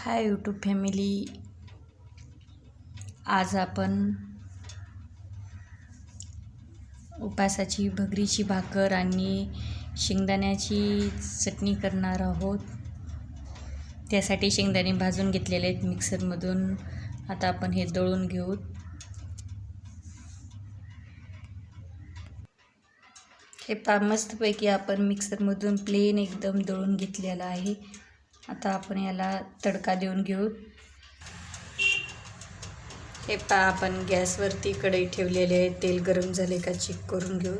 Hi YouTube family आज आपण उपासाची भगरीची भाकर आणि शेंगदाण्याची चटणी करणार आहोत. त्यासाठी शेंगदाणे भाजून घेतलेले आहेत मिक्सरमधून. आता आपण हे दळून घेऊ. हे पा मस्तपैकी आपण मिक्सरमधून प्लेन एकदम दळून घेतलेलं आहे. आता आपण याला तडका देऊन घेऊ. हे पा आपण गॅसवरती कढई ठेवलेले आहे. तेल गरम झाले का चेक करून घेऊ.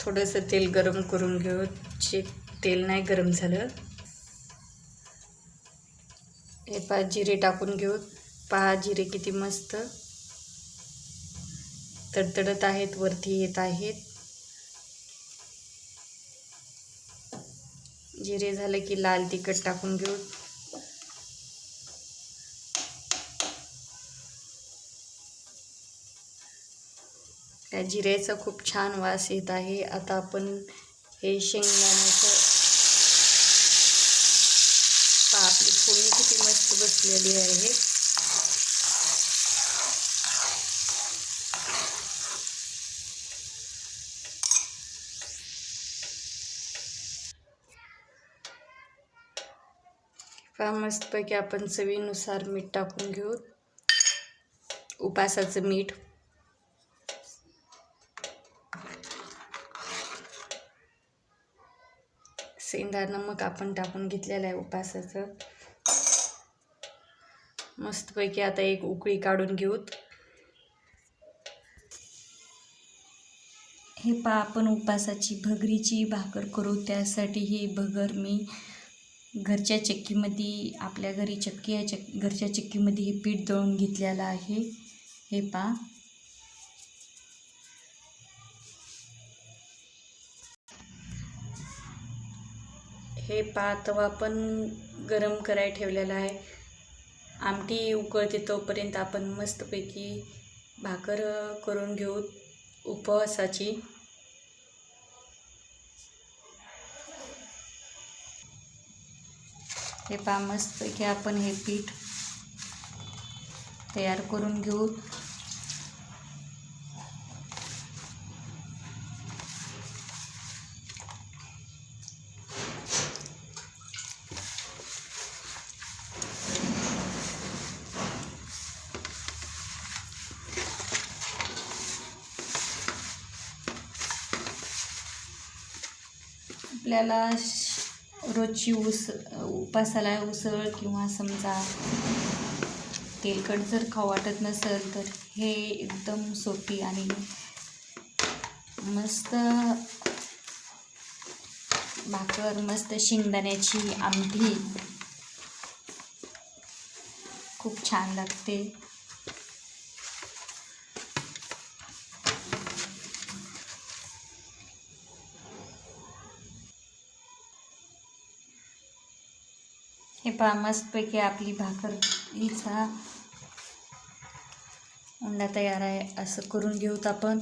थोडंसं तेल गरम करून घेऊ. चेक तेल नाही गरम झालं. हे पा जिरे टाकून घेऊ. पहा जिरे किती मस्त. तडतडत आहेत वरती येत आहेत. जिरे झालं की लाल तिखट टाकून घेऊ. त्या जिऱ्याचा खूप छान वास येत आहे. आता आपण हे शेंगदाण्याचं आपली फोडणी किती मस्त बसलेली आहे. का मस्तपैकी आपण चवीनुसार मीठ टाकून घेऊ. उपासाचं मीठ. शेंदा नमक आपण टाकून घेतलेलं आहे उपासाचं. मस्तपैकी आता एक उकळी काढून घेऊत. हे पा आपण उपासाची भगरीची भाकर करू. त्यासाठी ही भगर मी घरच्या चक्कीमध्ये आपल्या घरी चक्की आहे चक घरच्या चक्कीमध्ये हे पीठ दळून घेतलेलं आहे. हे पा हे पा तवा पण गरम करायला ठेवलेला आहे. आमटी उकळते तोपर्यंत आपण मस्तपैकी भाकर करून घेऊ उपवासाची. हे पहा मस्तपैकी आपण हे पीठ तयार करून घेऊ. आपल्याला रोजची उस उपासाला उसळ किंवा समजा तेलकट जर खाऊ वाटत नसेल तर हे एकदम सोपी आणि मस्त भाकर मस्त शेंगदाण्याची आमटी. खूप छान लागते. हे पहा मस्तपैकी आपली भाकर हिचा उंडा तयार आहे असं करून घेऊत आपण.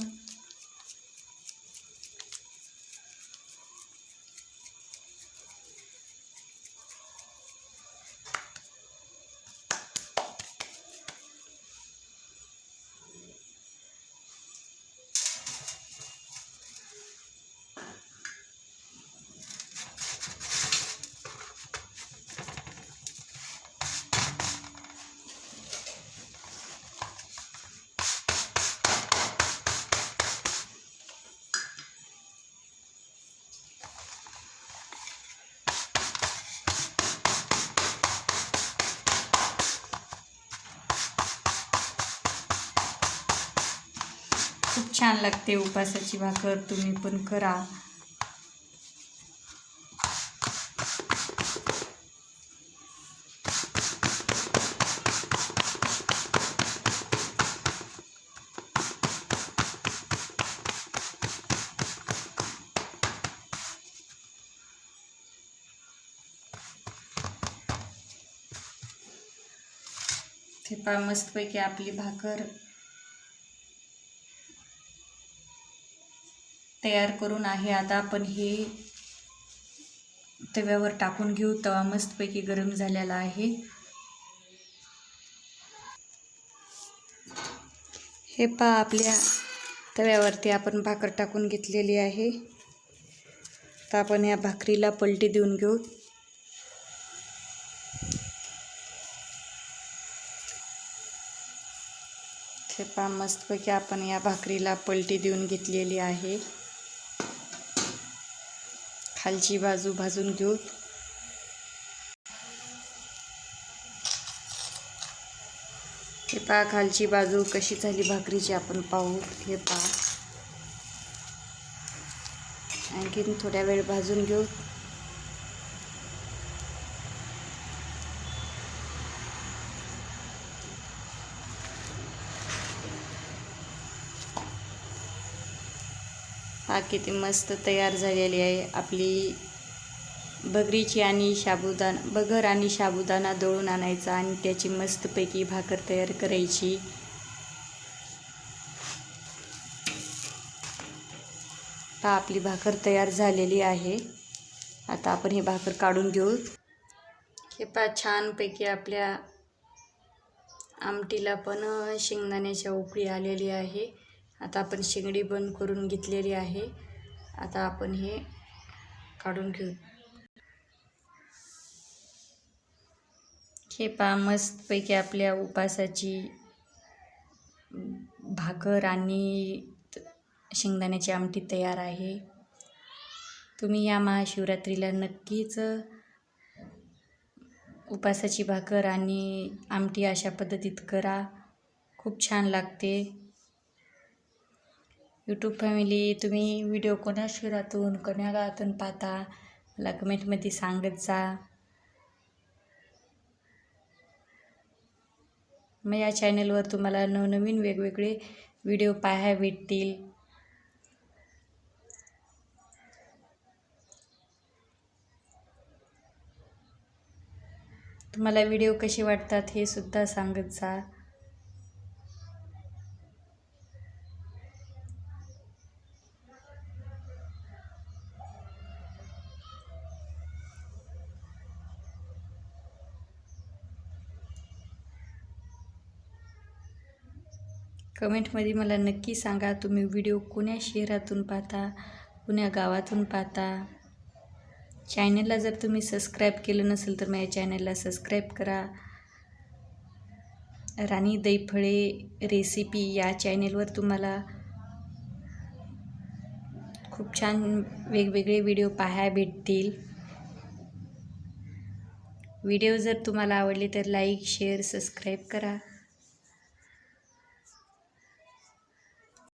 छान लागते उपासाची भाकर तुम्ही पण करा. ते पा मस्तपैकी आपली भाकर तयार करून आहे. आता आपण हे तव्यावर टाकून घेऊ. तवा मस्तपैकी गरम झालेला आहे. हे पा आपल्या तव्यावरती आपण भाकर टाकून घेतलेली आहे. तर आपण या भाकरीला पलटी देऊन घेऊ. हे पा मस्तपैकी आपण या भाकरीला पलटी देऊन घेतलेली आहे. खालची बाजू भाजून घेऊ. हे पहा खालची बाजू कशी झाली भाकरीची आपण पाहू. हे पहा. आणखीन थोड्या वेळ भाजून घेऊ. हा किती मस्त तयार झालेली आहे. आपली भगरीची आणि साबुदाणा बगर आणि साबुदाणा दळून आणायचा आणि त्याची मस्तपैकी भाकर तयार करायची. पहा आपली भाकर तयार झालेली आहे. आता आपण ही भाकर काढून घेऊ. हे पहा छानपैकी आपल्या आमटीला पण शेंगदाण्याच्या उकळी आलेली आहे. आता आपण शेंगडी बंद करून घेतलेली आहे. आता आपण हे काढून घेऊ. हे पा मस्तपैकी आपल्या उपासाची भाकर आणि त- शेंगदाण्याची आमटी तयार आहे. तुम्ही या महाशिवरात्रीला नक्कीच उपासाची भाकर आणि आमटी अशा पद्धतीत करा. खूप छान लागते. यूट्यूब फॅमिली तुम्ही व्हिडिओ कोण्या शहरातून कोण्या गावातून पाहता? मला कमेंटमध्ये सांगत जा. मग या चॅनलवर तुम्हाला नवनवीन वेगवेगळे व्हिडिओ पाहाय भेटतील. तुम्हाला व्हिडिओ कसे वाटतात हे सुद्धा सांगत जा. कमेंटमध्ये मला नक्की सांगा. तुम्ही व्हिडिओ कोण्या शहरातून पाहता कोण्या गावातून पाहता? चॅनलला जर तुम्ही सबस्क्राईब केलं नसेल तर माझ्या चॅनलला सबस्क्राईब करा. राणी दैफळे रेसिपी या चॅनेलवर तुम्हाला खूप छान वेगवेगळे व्हिडिओ पाहायला भेटतील. व्हिडिओ जर तुम्हाला आवडले तर लाईक शेअर सबस्क्राईब करा.